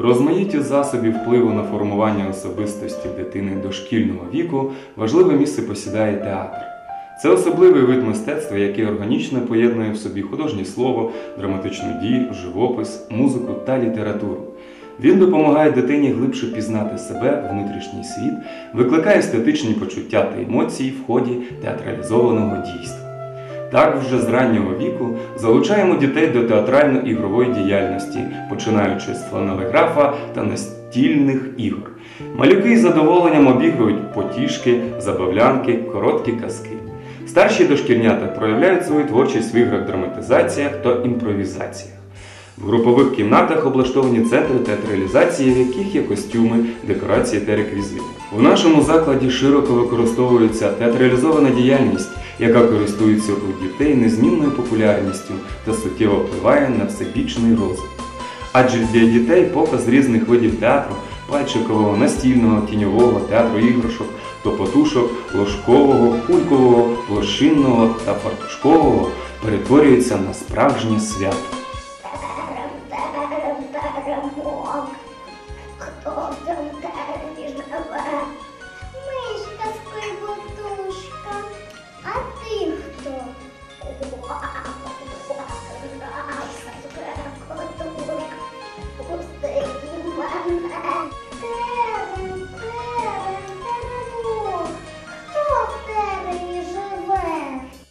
У розмаїтті засобів впливу на формування особистості дитини дошкільного віку важливе місце посідає театр. Це особливий вид мистецтва, який органічно поєднує в собі художнє слово, драматичну дію, живопис, музику та літературу. Він допомагає дитині глибше пізнати себе, внутрішній світ, викликає естетичні почуття та емоції в ході театралізованого дійства. Так вже з раннього віку залучаємо дітей до театрально-ігрової діяльності, починаючи з фланелеграфа та настільних ігор. Малюки з задоволенням обігрують потішки, забавлянки, короткі казки. Старші дошкільнята проявляють свою творчість в іграх, драматизаціях та імпровізаціях. В групових кімнатах облаштовані центри театралізації, в яких є костюми, декорації та реквізити. В нашому закладі широко використовується театралізована діяльність, яка користується у дітей незмінною популярністю та суттєво впливає на всебічний розвиток. Адже для дітей показ різних видів театру пальчикового, настільного, тіньового, театру іграшок, топотушок, ложкового, кулькового, лошинного та фартушкового перетворюється на справжнє свято.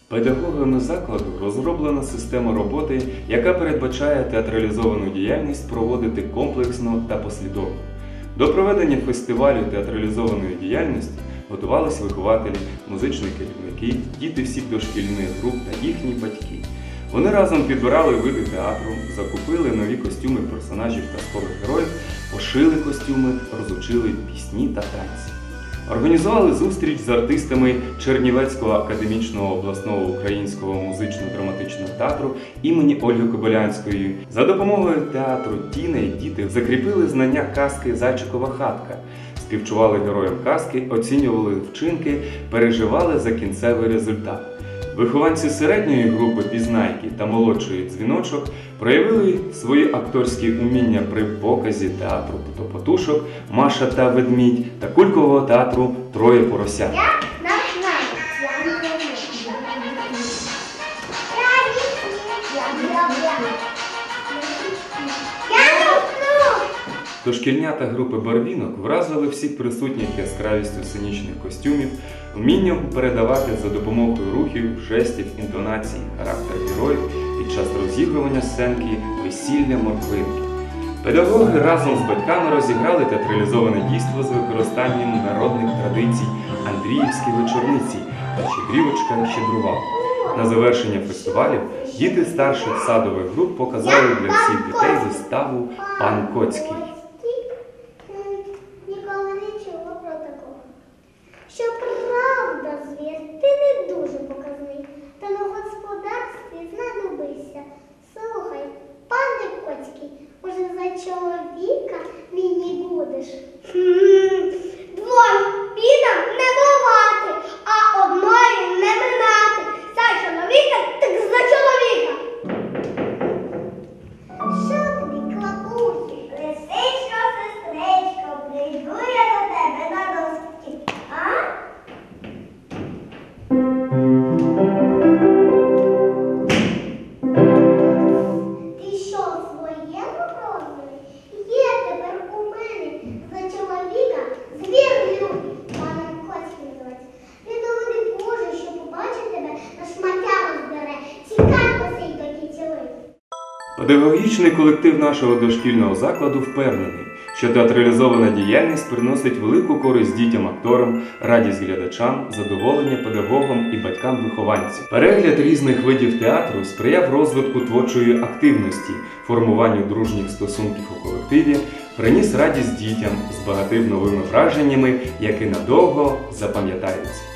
Педагогами закладу розроблена система роботи, яка передбачає театралізовану діяльність проводити комплексно та послідовно. До проведення фестивалю театралізованої діяльності готувалися вихователі, музичні керівники, діти всіх дошкільних груп та їхні батьки. Вони разом підбирали види театру, закупили нові костюми персонажів казкових героїв, пошили костюми, розучили пісні та танці. Організували зустріч з артистами Чернівецького академічного обласного українського музично-драматичного театру імені Ольги Кобилянської. За допомогою театру Тіни діти закріпили знання казки Зайчикова хатка, співчували героям казки, оцінювали вчинки, переживали за кінцевий результат. Вихованці середньої групи пізнайки та молодшої дзвіночок проявили свої акторські уміння при показі театру Потопотушок, Маша та Ведмідь та кулькового театру Троє поросят. Дошкільнята групи барвінок вразили всіх присутніх яскравістю сценічних костюмів, вмінням передавати за допомогою рухів, жестів, інтонацій, характер героїв під час розігрування сценки весілля морквинки. Педагоги разом з батьками розіграли театралізоване дійство з використанням народних традицій Андріївські вечорниці та Щедрівочка щедрувала. На завершення фестивалів діти старших садових груп показали для всіх дітей виставу Пан Коцький. Педагогічний колектив нашого дошкільного закладу впевнений, що театралізована діяльність приносить велику користь дітям-акторам, радість глядачам, задоволення педагогам і батькам вихованців. Перегляд різних видів театру сприяв розвитку творчої активності, формуванню дружніх стосунків у колективі, приніс радість дітям, збагатив новими враженнями, які надовго запам'ятаються.